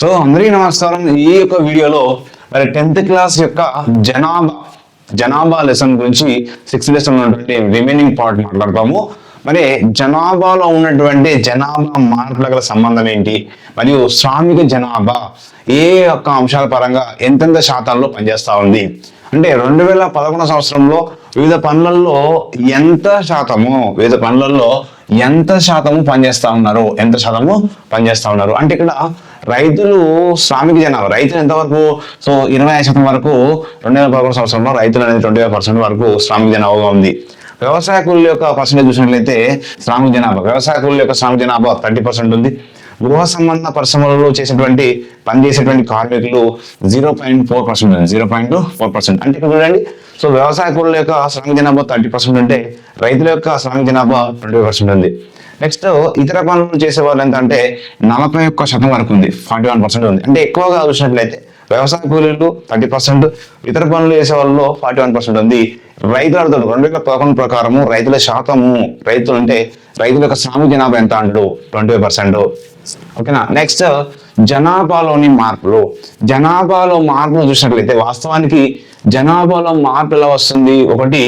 So అందరికీ నమస్కారం. ఈ యొక్క వీడియోలో మరి టెన్త్ క్లాస్ యొక్క జనాభా జనాభా లెసన్ గురించి సిక్స్త్ లెసన్ ఉన్నటువంటి రిమైనింగ్ పార్ట్ మాట్లాడతాము. మరి జనాభాలో ఉన్నటువంటి జనాభా మార్పుల గల సంబంధం ఏంటి? మరియు శ్రామిక జనాభా ఏ యొక్క అంశాల పరంగా ఎంతెంత శాతాల్లో పనిచేస్తూ ఉంది? అంటే రెండు వేల పదకొండు సంవత్సరంలో వివిధ పనులలో ఎంత శాతము వివిధ పనులలో ఎంత శాతము పనిచేస్తూ ఉన్నారు? ఎంత శాతము పనిచేస్తూ ఉన్నారు? అంటే ఇక్కడ రైతులు శ్రామిక జనాభా. రైతులు ఎంతవరకు? సో ఇరవై ఐదు శాతం వరకు రెండు వేల పదకొండు సంవత్సరంలో రైతులు అనేది ట్వంటీ ఫైవ్ పర్సెంట్ వరకు శ్రామిక జనాభాగా ఉంది. వ్యవసాయ కూలీల యొక్క పర్సెంటేజ్ చూసినట్లయితే శ్రామిక జనాభా వ్యవసాయ కూలీల యొక్క శ్రామిక జనాభా థర్టీ పర్సెంట్ ఉంది. గృహ సంబంధ పరిశ్రమలలో చేసేటువంటి పనిచేసేటువంటి కార్మికులు జీరో పాయింట్ ఫోర్ పర్సెంట్ ఉంది. Zero point four percent. అంటే ఇక్కడ చూడండి సో వ్యవసాయ కూలీల యొక్క శ్రామిక జనాభా థర్టీ పర్సెంట్ ఉంటే రైతుల యొక్క శ్రామిక జనాభా ట్వంటీ పర్సెంట్ ఉంది. నెక్స్ట్ ఇతర పనులు చేసే వాళ్ళు ఎంత నలభై ఒక్క శాతం వరకు ఉంది ఫార్టీ వన్ పర్సెంట్ ఉంది. అంటే ఎక్కువగా చూసినట్లయితే వ్యవసాయ కూలీలు థర్టీ పర్సెంట్ ఇతర పనులు చేసే వాళ్ళలో ఫార్టీ వన్ పర్సెంట్ ఉంది. రైతుల రెండు వేల పదకొండు ప్రకారము రైతుల శాతము రైతులు అంటే రైతుల యొక్క శ్రామిక జనాభా ఎంత అంటాడు ట్వంటీ పర్సెంట్. ఓకేనా? నెక్స్ట్ జనాభాలోని మార్పులు. జనాభాలో మార్పులు చూసినట్లయితే వాస్తవానికి జనాభాలో మార్పు ఎలా వస్తుంది? ఒకటి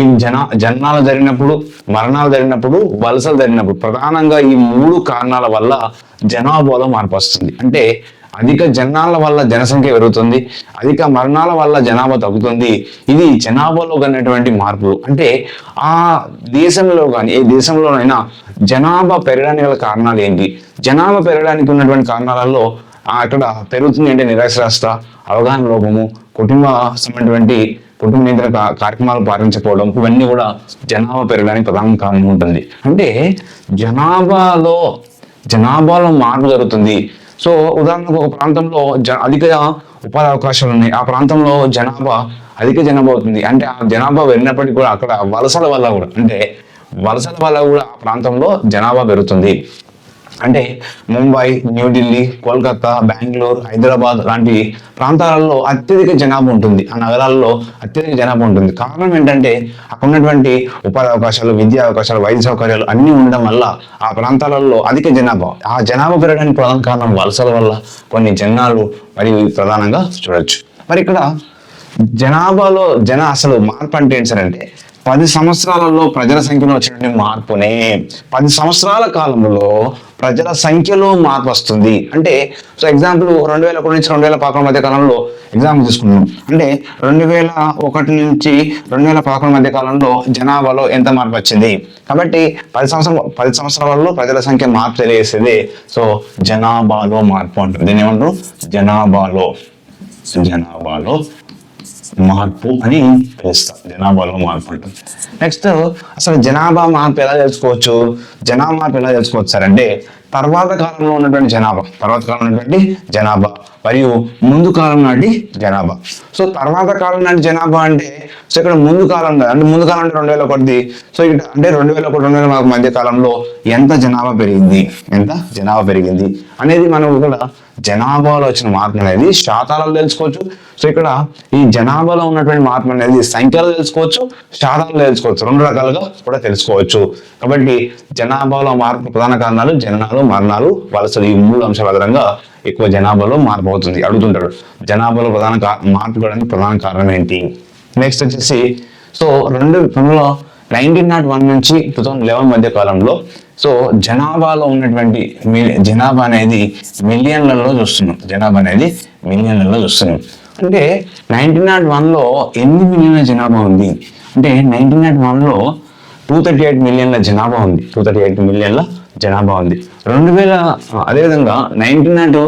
ఈ జన జన్మాలు జరిగినప్పుడు మరణాలు జరిగినప్పుడు వలసలు జరిగినప్పుడు ప్రధానంగా ఈ మూడు కారణాల వల్ల జనాభాలో మార్పు వస్తుంది. అంటే అధిక జనాల వల్ల జనసంఖ్య పెరుగుతుంది అధిక మరణాల వల్ల జనాభా తగ్గుతుంది. ఇది జనాభాలో కలిగినటువంటి మార్పులు అంటే ఆ దేశంలో కానీ ఏ దేశంలోనైనా జనాభా పెరగడానికి గల కారణాలు ఏంటి? జనాభా పెరగడానికి ఉన్నటువంటి కారణాలలో అక్కడ పెరుగుతుంది అంటే నిరాశ్రాస్త అవగాహన లోపము కుటుంబ సంబంధించినటువంటి కుటుంబ నియంత్రణ కార్యక్రమాలు పాటించకపోవడం ఇవన్నీ కూడా జనాభా పెరగడానికి ప్రధాన కారణం ఉంటుంది. అంటే జనాభాలో జనాభాలో మార్పు జరుగుతుంది. సో ఉదాహరణకు ఒక ప్రాంతంలో జ అధిక ఉపాధి అవకాశాలు ఉన్నాయి. ఆ ప్రాంతంలో జనాభా అధిక జనాభా అవుతుంది. అంటే ఆ జనాభా వెళ్ళినప్పటికీ కూడా అక్కడ వలసల వల్ల కూడా అంటే వలసల వల్ల కూడా ఆ ప్రాంతంలో జనాభా పెరుగుతుంది. అంటే ముంబై న్యూఢిల్లీ కోల్కతా బెంగళూరు హైదరాబాద్ లాంటి ప్రాంతాలలో అత్యధిక జనాభా ఉంటుంది. ఆ నగరాల్లో అత్యధిక జనాభా ఉంటుంది. కారణం ఏంటంటే అక్కడ ఉన్నటువంటి ఉపాధి అవకాశాలు విద్యా అవకాశాలు వైద్య సౌకర్యాలు అన్నీ ఉండడం వల్ల ఆ ప్రాంతాలలో అధిక జనాభా. ఆ జనాభా పెరగడానికి ప్రధాన కారణం వలసల వల్ల కొన్ని జనాలు మరియు ప్రధానంగా చూడొచ్చు. మరి ఇక్కడ జనాభాలో జన అసలు మార్పు అంటే ఏంటి సార్ అంటే పది సంవత్సరాలలో ప్రజల సంఖ్యలో వచ్చినటువంటి మార్పునే. పది సంవత్సరాల కాలంలో ప్రజల సంఖ్యలో మార్పు వస్తుంది. అంటే సో ఎగ్జాంపుల్ రెండు వేల ఒకటి నుంచి రెండు వేల పదకొండు మధ్య కాలంలో ఎగ్జాంపుల్ తీసుకున్నాం అంటే రెండు వేల ఒకటి నుంచి రెండు వేల పదకొండు మధ్య కాలంలో జనాభాలో ఎంత మార్పు వచ్చింది? కాబట్టి పది సంవత్సరం పది సంవత్సరాలలో ప్రజల సంఖ్య మార్పు తెలియజేసేది సో జనాభాలో మార్పు అంటారు. దీన్ని ఏమంటారు? జనాభాలో. జనాభాలో మార్పు అని పిలుస్తాం జనాభాలో మార్పు ఉంటుంది. నెక్స్ట్ అసలు జనాభా మార్పు ఎలా తెలుసుకోవచ్చు? జనాభా మార్పు ఎలా తెలుసుకోవచ్చు సార్? అంటే తర్వాత కాలంలో ఉన్నటువంటి జనాభా. తర్వాత కాలంలో ఉన్నటువంటి జనాభా. మరియు ముందు కాలం నాటి జనాభా. సో తర్వాత కాలం నాటి జనాభా అంటే సో ఇక్కడ ముందు కాలం అంటే ముందు కాలం అంటే రెండు వేల ఒకటిది సో ఇక్కడ అంటే రెండు వేల ఒకటి రెండు వేల నాలుగు మధ్య కాలంలో ఎంత జనాభా పెరిగింది? ఎంత జనాభా పెరిగింది? అనేది మనం ఇక్కడ జనాభాలో వచ్చిన మార్పు అనేది శాతాలలో తెలుసుకోవచ్చు. సో ఇక్కడ ఈ జనాభాలో ఉన్నటువంటి మార్పు అనేది సంఖ్యలో తెలుసుకోవచ్చు శాతాలలో తెలుసుకోవచ్చు. రెండు రకాలుగా కూడా తెలుసుకోవచ్చు. కాబట్టి జనాభాలో మార్పు ప్రధాన కారణాలు జనాలు మరణాలు వలసలు ఈ మూడు అంశాల ఆధారంగా ఎక్కువ జనాభాలో మార్పు అవుతుంది అడుగుతుంటాడు జనాభాలో ప్రధాన కా- మార్పు కావడానికి ప్రధాన కారణం ఏంటి? నెక్స్ట్ వచ్చేసి సో రెండు పంతొమ్మిదిలో నైన్టీన్ నాట్ వన్ నుంచి టూ థౌసండ్ లెవెన్ మధ్య కాలంలో సో జనాభాలో ఉన్నటువంటి జనాభా అనేది మిలియన్లలో చూస్తున్నాం. జనాభా అనేది మిలియన్లలో చూస్తున్నాం. అంటే నైన్టీన్ నాట్ వన్లో ఎన్ని మిలియన్ల జనాభా ఉంది? అంటే నైన్టీన్ నాట్ వన్లో టూ థర్టీ ఎయిట్ మిలియన్ల జనాభా ఉంది. టూ థర్టీ ఎయిట్ మిలియన్ల జనాభా ఉంది. రెండు వేల అదేవిధంగా నైన్టీన్ నాట్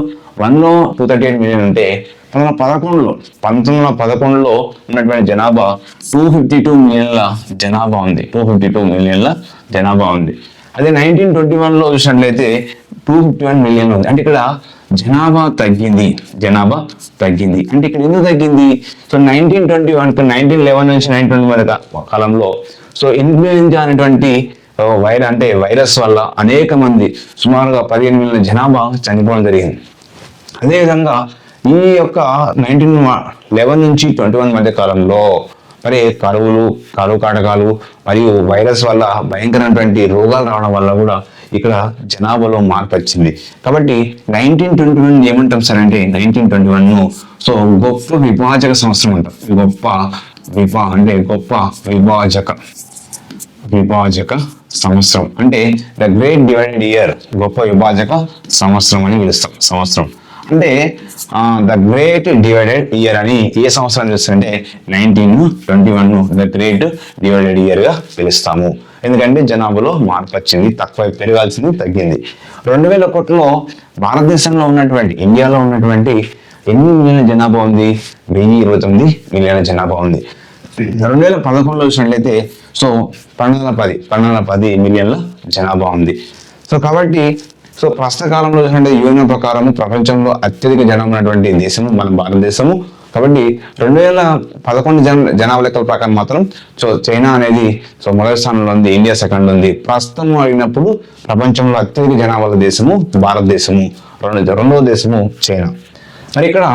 వన్లో టూ థర్టీ ఎయిట్ మిలియన్ ఉంటే పంతొమ్మిది వందల పదకొండులో పంతొమ్మిది వందల పదకొండులో ఉన్నటువంటి జనాభా టూ ఫిఫ్టీ టూ మిలియన్ల జనాభా ఉంది. టూ ఫిఫ్టీ టూ మిలియన్ల జనాభా ఉంది. అదే నైన్టీన్ ట్వంటీ వన్లో చూసినట్లయితే టూ ఫిఫ్టీ వన్ మిలియన్ ఉంది. అంటే ఇక్కడ జనాభా తగ్గింది. జనాభా తగ్గింది. అంటే ఇక్కడ ఎందుకు తగ్గింది? So nineteen twenty one nineteen eleven నుంచి నైన్టీన్ ట్వంటీ మధ్య కాలంలో సో ఇన్ఫ్లుయెంజా అనేటువంటి వైరస్ అంటే వైరస్ వల్ల అనేక మంది సుమారుగా పదిహేను మిలియన్ జనాభా చనిపోవడం జరిగింది. అదేవిధంగా ఈ యొక్క నైన్టీన్ లెవెన్ నుంచి ట్వంటీ వన్ మధ్య కాలంలో మరి కరువులు కరువు కాటకాలు మరియు వైరస్ వల్ల భయంకరమైనటువంటి రోగాలు రావడం వల్ల కూడా ఇక్కడ జనాభాలో మార్పు వచ్చింది. కాబట్టి నైన్టీన్ ట్వంటీ వన్ ఏమంటాం సార్ అంటే నైన్టీన్ ట్వంటీ వన్ సో గొప్ప విభాజక సంవత్సరం అంటాం. గొప్ప విభా అంటే గొప్ప విభాజక విభాజక సంవత్సరం. అంటే ద గ్రేట్ డివైడెడ్ ఇయర్ గొప్ప విభాజక సంవత్సరం అని పిలుస్తాం. సంవత్సరం. అంటే ద గ్రేట్ డివైడెడ్ ఇయర్ అని ఏ సంవత్సరం చూస్తుంటే nineteen twenty one the great divided ఇయర్గా పిలుస్తాము. ఎందుకంటే జనాభాలో మార్పు వచ్చింది తక్కువ పెరగాల్సింది తగ్గింది. రెండు వేల ఒకటిలో భారతదేశంలో ఉన్నటువంటి ఇండియాలో ఉన్నటువంటి ఎన్ని మిలియన్ జనాభా ఉంది? వెయ్యి ఇరవై తొమ్మిది మిలియన్ల జనాభా ఉంది. రెండు వేల పదకొండులో చూసినట్లయితే సో పన్నెండు వందల పది పన్నెండు వందల పది మిలియన్ల జనాభా ఉంది. సో కాబట్టి సో ప్రస్తుత కాలంలో చూసినట్టే యూఎన్ ప్రకారం ప్రపంచంలో అత్యధిక జనం ఉన్నటువంటి దేశము మన భారతదేశము. కాబట్టి రెండు వేల పదకొండు జన జనాభా లెక్కల ప్రకారం మాత్రం సో చైనా అనేది సో మొదటి స్థానంలో ఉంది ఇండియా సెకండ్ ఉంది. ప్రస్తుతం అడిగినప్పుడు ప్రపంచంలో అత్యధిక జనాభా దేశము భారతదేశము రెండు రెండవ దేశము చైనా. మరి ఇక్కడ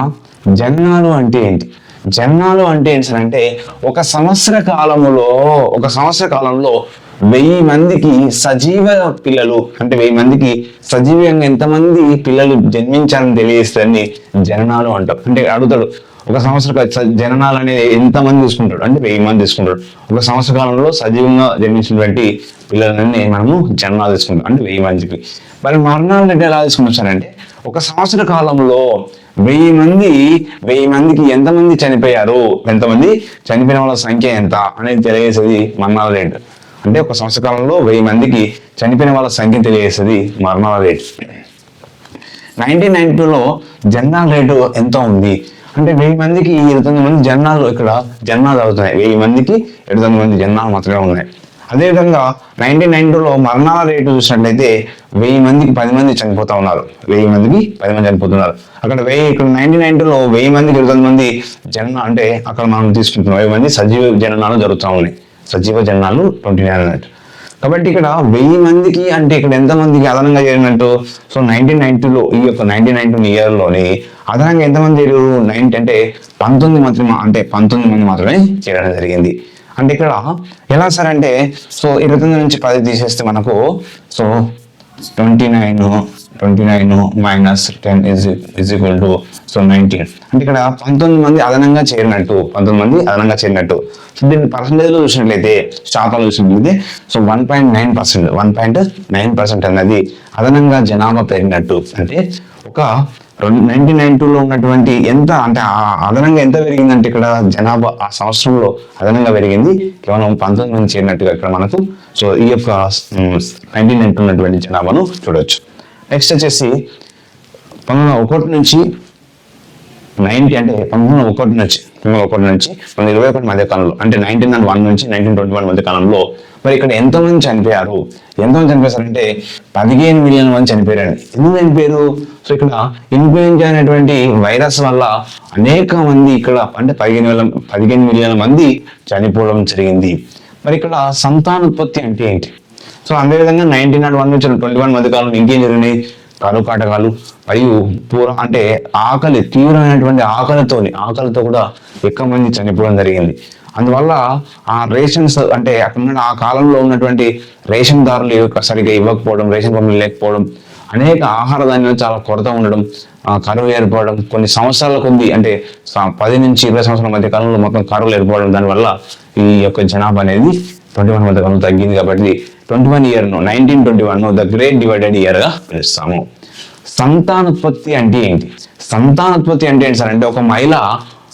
జనాలు అంటే ఏంటి? జనాలు అంటే ఏంటి సార్ అంటే ఒక సంవత్సర కాలములో ఒక సంవత్సర కాలంలో వెయ్యి మందికి సజీవ పిల్లలు అంటే వెయ్యి మందికి సజీవంగా ఎంతమంది పిల్లలు జన్మించాలని తెలియజేస్తారని జననాలు అంటాం. అంటే అడుగుతాడు ఒక సంవత్సర జననాలు అనేది ఎంతమంది తీసుకుంటాడు అంటే వెయ్యి మంది తీసుకుంటాడు ఒక సంవత్సర కాలంలో సజీవంగా జన్మించినటువంటి పిల్లలని మనము జననాలు తీసుకుంటాం. అంటే వెయ్యి మందికి. మరి మరణాలు అంటే ఎలా తీసుకుంటాం సార్ అంటే ఒక సంవత్సర కాలంలో వెయ్యి మంది వెయ్యి మందికి ఎంతమంది చనిపోయారు? ఎంతమంది? చనిపోయిన వాళ్ళ సంఖ్య ఎంత? అనేది తెలియజేసేది మరణాల రేట్. అంటే ఒక సంవత్సర కాలంలో వెయ్యి మందికి చనిపోయిన వాళ్ళ సంఖ్య తెలియజేసేది మరణాల రేట్. నైన్టీన్ నైన్టీ టూలో జనరల్ రేటు ఎంత ఉంది? అంటే వెయ్యి మందికి ఇరవై తొమ్మిది మంది జనాలు ఇక్కడ జనాలు అవుతున్నాయి. వెయ్యి మందికి ఇరవై తొమ్మిది మంది జనాలు మాత్రమే ఉన్నాయి. అదేవిధంగా నైన్టీన్ నైన్ టూలో మరణాల రేటు చూసినట్లయితే వెయ్యి మందికి పది మంది చనిపోతా ఉన్నారు. వెయ్యి మందికి పది మంది చనిపోతున్నారు. అక్కడ వెయ్యి ఇక్కడ నైన్టీన్ నైన్ టూలో వెయ్యి మందికి ఇరవై మంది జనన అంటే అక్కడ మనం తీసుకుంటున్నాం. వెయ్యి మంది సజీవ జననాలు జరుగుతూ ఉన్నాయి. సజీవ జననాలు ట్వంటీ నైన్ అన్నట్టు కాబట్టి ఇక్కడ వెయ్యి మందికి అంటే ఇక్కడ ఎంత మందికి అదనంగా చేరినట్టు? సో నైన్టీన్ నైన్టీలో ఈ యొక్క నైన్టీన్ నైన్టీన్ టూ ఇయర్లోని అదనంగా ఎంతమంది చేరారు? నైన్టీ అంటే పంతొమ్మిది మంది అంటే పంతొమ్మిది మంది మాత్రమే చేరడం జరిగింది. అంటే ఇక్కడ ఎలా సార్ అంటే సో ఇరవై తొమ్మిది నుంచి పది తీసేస్తే మనకు so twenty nine twenty nine minus ten is is equal to so nineteen అంటే ఇక్కడ పంతొమ్మిది మంది అదనంగా చేరినట్టు పంతొమ్మిది మంది అదనంగా చేరినట్టు. సో దీన్ని పర్సంటేజ్లో చూసినట్లయితే శాతాలు చూసినట్లయితే so one point nine percent one point nine percent అనేది అదనంగా జనాభా పెరిగినట్టు. అంటే ఒక రెండు నైన్టీన్ నైన్ టూలో ఉన్నటువంటి ఎంత అంటే అదనంగా ఎంత పెరిగిందంటే ఇక్కడ జనాభా ఆ సంవత్సరంలో అదనంగా పెరిగింది కేవలం పంతొమ్మిది మంది చేరినట్టుగా ఇక్కడ మనకు. సో ఈ యొక్క నైన్టీన్ నైన్ ఉన్నటువంటి జనాభాను చూడవచ్చు నెక్స్ట్ వచ్చేసి పంతొమ్మిది ఒకటి నుంచి నైన్టీ అంటే పంతొమ్మిది ఒకటి నుంచి ఒకటి నుంచి రెండు ఇరవై ఒకటి మధ్య కాలంలో అంటే నైన్టీన్ అండ్ వన్ నుంచి నైన్టీన్ ట్వంటీ వన్ మధ్య కాలంలో మరి ఇక్కడ ఎంతమంది చనిపోయారు? ఎంతమంది చనిపోయారంటే పదిహేను మిలియన్ మంది చనిపోయారండి. ఎందుకు చనిపోయారు? సో ఇక్కడ ఇన్ఫ్లుయెంజా అనేటువంటి వైరస్ వల్ల అనేక మంది ఇక్కడ అంటే పదిహేను వేల పదిహేను మిలియన్ల మంది చనిపోవడం జరిగింది. మరి ఇక్కడ సంతానోత్పత్తి అంటే ఏంటి? సో అదేవిధంగా నైన్టీన్ నాట్ వన్ నుంచి ట్వంటీ వన్ మధ్య కాలంలో ఇంకేం జరిగినాయి? కనుకాటకాలు కాటకాలు మరియు పూర అంటే ఆకలి తీవ్రమైనటువంటి ఆకలితోని ఆకలితో కూడా ఎక్కువ మంది చనిపోవడం జరిగింది. అందువల్ల ఆ రేషన్స్ అంటే అక్కడ ఆ కాలంలో ఉన్నటువంటి రేషన్ దారులు సరిగ్గా ఇవ్వకపోవడం రేషన్ పంపిణీ లేకపోవడం అనేక ఆహార ధాన్యాలు చాలా కొరత ఉండడం ఆ కరువు ఏర్పడడం కొన్ని సంవత్సరాల కొద్ది అంటే పది నుంచి ఇరవై సంవత్సరాల మధ్య కాలంలో మొత్తం కరువులు ఏర్పడడం దానివల్ల ఈ యొక్క జనాభా అనేది ట్వంటీ వన్ మధ్య కాలంలో తగ్గింది కాబట్టి twenty one ఇయర్ను nineteen twenty one the great divided ఇయర్గా పిలుస్తాము. సంతానోత్పత్తి అంటే ఏంటి? సంతానోత్పత్తి అంటే ఏంటి సార్? అంటే ఒక మహిళ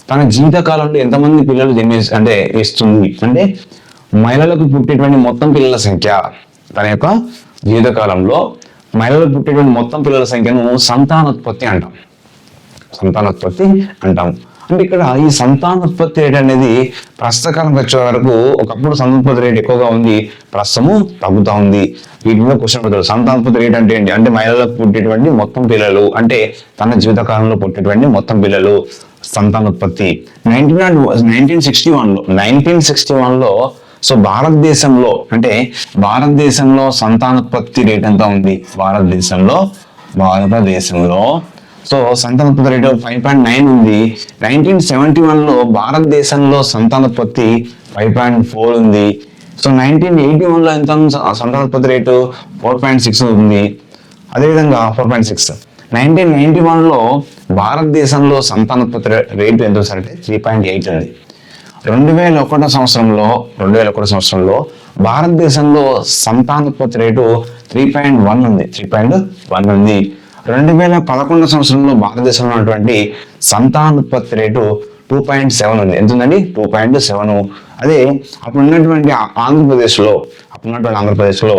తన జీవితకాలంలో ఎంతమంది పిల్లలు జన్మి అంటే ఇస్తుంది అంటే మహిళలకు పుట్టేటువంటి మొత్తం పిల్లల సంఖ్య తన యొక్క జీవితకాలంలో మహిళలకు పుట్టేటువంటి మొత్తం పిల్లల సంఖ్యను సంతానోత్పత్తి అంటాం. సంతానోత్పత్తి అంటాం. అంటే ఇక్కడ ఈ సంతానోత్పత్తి రేట్ అనేది ప్రస్తుత కాలంకి వచ్చే వరకు ఒకప్పుడు సంతానోత్పత్తి రేట్ ఎక్కువగా ఉంది ప్రస్తుతము తగ్గుతూ ఉంది. వీటి మీద క్వశ్చన్ పెడతారు. సంతానోత్పత్తి రేట్ అంటే ఏంటి? అంటే మహిళలకు పుట్టేటువంటి మొత్తం పిల్లలు అంటే తన జీవితకాలంలో పుట్టేటువంటి మొత్తం పిల్లలు సంతానోత్పత్తి. నైన్టీన్ నైన్టీన్ సిక్స్టీ వన్లో నైన్టీన్ సిక్స్టీ వన్లో సో భారతదేశంలో అంటే భారతదేశంలో సంతానోత్పత్తి రేట్ ఎంత ఉంది? భారతదేశంలో భారతదేశంలో సో సంతానోత్పత్తి రేటు ఫైవ్ పాయింట్ నైన్ ఉంది. నైన్టీన్ సెవెంటీ వన్లో భారతదేశంలో సంతానోత్పత్తి ఫైవ్ పాయింట్ ఫోర్ ఉంది. సో నైన్టీన్ ఎయిటీ వన్లో ఎంత సంతానోత్పత్తి రేటు ఫోర్ పాయింట్ సిక్స్ ఉంది. అదేవిధంగా four point six nineteen ninety వన్లో భారతదేశంలో సంతానోత్పత్తి రేటు ఎంత అంటే త్రీ పాయింట్ ఎయిట్ ఉంది. రెండు వేల ఒకటో సంవత్సరంలో రెండు వేల ఒకటో సంవత్సరంలో భారతదేశంలో సంతానోత్పత్తి రేటు త్రీ పాయింట్ వన్ ఉంది. త్రీ పాయింట్ వన్ ఉంది. రెండు వేల పదకొండు సంవత్సరంలో భారతదేశంలో ఉన్నటువంటి సంతానోత్పత్తి రేటు టూ పాయింట్ సెవెన్ ఉంది. ఎంత ఉందండి టూ పాయింట్ సెవెన్. అదే అప్పుడు ఉన్నటువంటి ఆంధ్రప్రదేశ్లో అప్పుడు ఉన్నటువంటి ఆంధ్రప్రదేశ్లో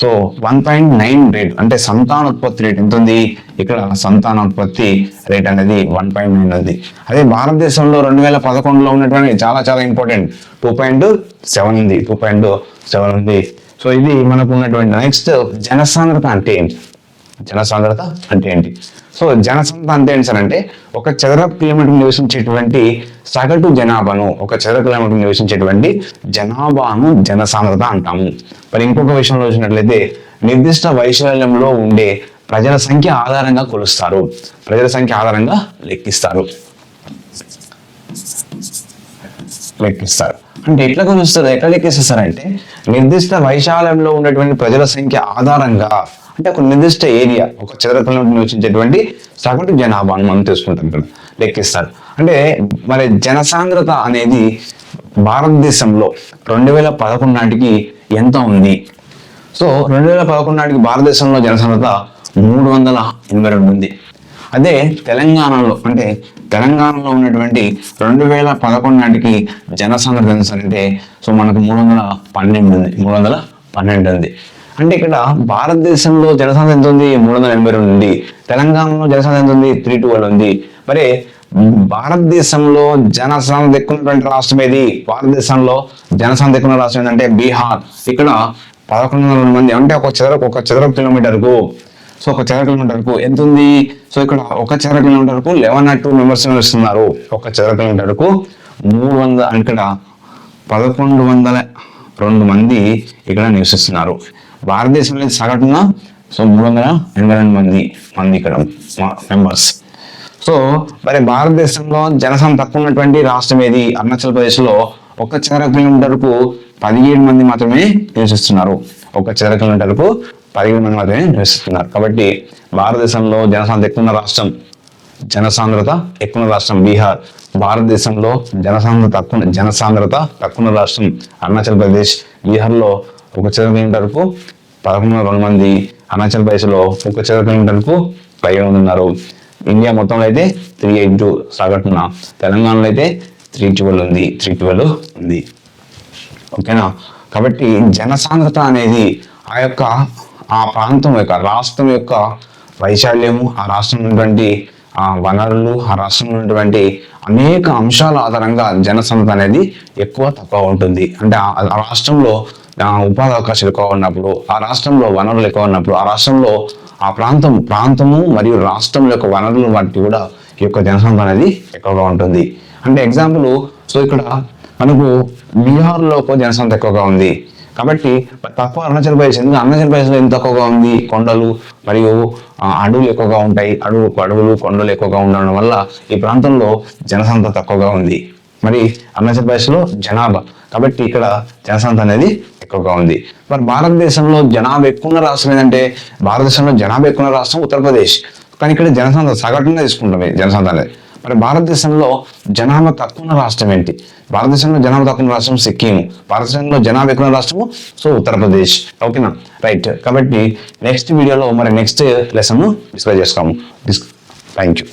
so one point nine rate అంటే సంతానోత్పత్తి రేట్ ఎంత ఉంది ఇక్కడ సంతానోత్పత్తి రేట్ అనేది వన్ పాయింట్ నైన్ ఉంది. అదే భారతదేశంలో రెండు వేల పదకొండులో ఉన్నటువంటి చాలా చాలా ఇంపార్టెంట్ టూ పాయింట్ సెవెన్ ఉంది టూ పాయింట్ సెవెన్ ఉంది. సో ఇది మనకు ఉన్నటువంటి నెక్స్ట్ జనసాంద్రత అంటే ఏంటి? జనసాంద్రత అంటే ఏంటి? సో జనసాంద్రత అంటే ఏంటి సార్ అంటే ఒక చదరపు కిలోమీటర్ నివసించేటువంటి సగటు జనాభాను ఒక చదరపు కిలోమీటర్ నివసించేటువంటి జనాభాను జనసాంద్రత అంటాము. మరి ఇంకొక విషయంలో చూసినట్లయితే నిర్దిష్ట వైశాల్యంలో ఉండే ప్రజల సంఖ్య ఆధారంగా కొలుస్తారు. ప్రజల సంఖ్య ఆధారంగా లెక్కిస్తారు. లెక్కిస్తారు. అంటే ఎట్లా కొలుస్తారు? ఎట్లా లెక్కిస్తారు అంటే నిర్దిష్ట వైశాల్యంలో ఉన్నటువంటి ప్రజల సంఖ్య ఆధారంగా అంటే ఒక నిర్దిష్ట ఏరియా ఒక చదరపు కిలోమీటర్ నివసించేటువంటి సగటు జనాభాను మనం తీసుకుంటాం ఇక్కడ లెక్కిస్తారు. అంటే మరి జనసాంద్రత అనేది భారతదేశంలో రెండు వేల పదకొండు నాటికి ఎంత ఉంది? సో రెండు వేల పదకొండు నాటికి భారతదేశంలో జనసాంద్రత మూడు వందల ఎనభై రెండు ఉంది. అదే తెలంగాణలో అంటే తెలంగాణలో ఉన్నటువంటి రెండు వేల పదకొండు నాటికి జనసాంద్రత ఎంత సార్ అంటే సో మనకు మూడు వందల పన్నెండు ఉంది మూడు వందల పన్నెండు ఉంది. అంటే ఇక్కడ భారతదేశంలో జనసంఖ్య ఎంత ఉంది మూడు వందల ఎనభై రెండు ఉంది. తెలంగాణలో జనసంఖ్య ఎంత ఉంది త్రీ టూ ఉంది. మరి భారతదేశంలో జనసంఖ్య ఎక్కువ రాష్ట్రం ఏది? భారతదేశంలో జనసంఖ్య ఎక్కువ రాష్ట్రం ఏంటంటే బీహార్. ఇక్కడ పదకొండు వందల మంది అంటే ఒక చదరపు ఒక చదరపు కిలోమీటర్కు సో ఒక చదర కిలోమీటర్కు ఎంత ఉంది సో ఇక్కడ ఒక చదర కిలోమీటర్కు లెవెన్ నాట్ టూ మెంబర్స్ ఇస్తున్నారు ఒక చదర కిలోమీటర్కు మూడు వందల ఇక్కడ పదకొండు వందల రెండు మంది ఇక్కడ నివసిస్తున్నారు. భారతదేశంలో సగటున సో మూడు వందల ఎనభై రెండు మంది మంది ఇక్కడ మెంబర్స్ సో మరి భారతదేశంలో జనసంఖ్య తక్కువ ఉన్నటువంటి రాష్ట్రం ఏది? అరుణాచల్ ప్రదేశ్లో ఒక చదర కిలోమీటర్కు పదిహేడు మంది మాత్రమే నివసిస్తున్నారు. ఒక చదర కిలోమీటర్కు పదిహేడు మంది మాత్రమే నివసిస్తున్నారు. కాబట్టి భారతదేశంలో జనసాంద్రత ఎక్కువ ఉన్న రాష్ట్రం జనసాంద్రత ఎక్కువ ఉన్న రాష్ట్రం బీహార్. భారతదేశంలో జనసాంద్రత తక్కువ జనసాంద్రత తక్కువ ఉన్న రాష్ట్రం అరుణాచల్ ప్రదేశ్. బీహార్లో ఒక చదర కిలోమీటర్కు పదకొండు రెండు మంది అరుణాచల్ ప్రదేశ్లో ఒక చదర కిలోమీటర్కు పదిహేడు మంది ఉన్నారు. ఇండియా మొత్తంలో అయితే త్రీ ఎయిట్ టూ సగటున తెలంగాణలో అయితే త్రీ ట్వెల్వ్ ఉంది. త్రీ ట్వెల్వ్ ఉంది. ఓకేనా? కాబట్టి జనసాంద్రత అనేది ఆ యొక్క ఆ ప్రాంతం యొక్క రాష్ట్రం యొక్క వైశాల్యము ఆ రాష్ట్రం ఉన్నటువంటి ఆ వనరులు ఆ రాష్ట్రంలో ఉన్నటువంటి అనేక అంశాల ఆధారంగా జనసంత అనేది ఎక్కువ తక్కువ ఉంటుంది. అంటే ఆ రాష్ట్రంలో ఉపాధి అవకాశాలు ఎక్కువ ఉన్నప్పుడు ఆ రాష్ట్రంలో వనరులు ఎక్కువ ఉన్నప్పుడు ఆ రాష్ట్రంలో ఆ ప్రాంతం ప్రాంతము మరియు రాష్ట్రం యొక్క వనరులు వంటి కూడా ఈ యొక్క జనసంఖ్య అనేది ఎక్కువగా ఉంటుంది. అంటే ఎగ్జాంపుల్ సో ఇక్కడ మనకు బీహార్లో జనసంఖ్య ఎక్కువగా ఉంది. కాబట్టి తక్కువ అరుణాచల్ ప్రదేశ్ ఎందుకు అరుణాచల్ ప్రదేశ్లో ఎంత తక్కువగా ఉంది? కొండలు మరియు అడవులు ఎక్కువగా ఉంటాయి. అడవు అడవులు కొండలు ఎక్కువగా ఉండడం వల్ల ఈ ప్రాంతంలో జనసంఖ్య తక్కువగా ఉంది. మరి అరుణాచల్ ప్రదేశ్లో జనాభా. కాబట్టి ఇక్కడ జనసంఖ్య అనేది ఎక్కువగా ఉంది. మరి భారతదేశంలో జనాభా ఎక్కువ ఉన్న రాష్ట్రం ఏంటంటే భారతదేశంలో జనాభా ఎక్కువ ఉన్న రాష్ట్రం ఉత్తరప్రదేశ్. కానీ ఇక్కడ జనసంఖ్య సగటున తీసుకుంటాం జనసంఖ్య అనేది. మరి భారతదేశంలో జనాభా తక్కువ రాష్ట్రం ఏంటి? భారతదేశంలో జనాభా తక్కువ రాష్ట్రం సిక్కిం. భారతదేశంలో జనాభా ఎక్కువ రాష్ట్రము సో ఉత్తరప్రదేశ్. ఓకేనా రైట్ కాబట్టి నెక్స్ట్ వీడియోలో మరి నెక్స్ట్ లెసన్ డిస్కస్ చేస్తాము. Thank you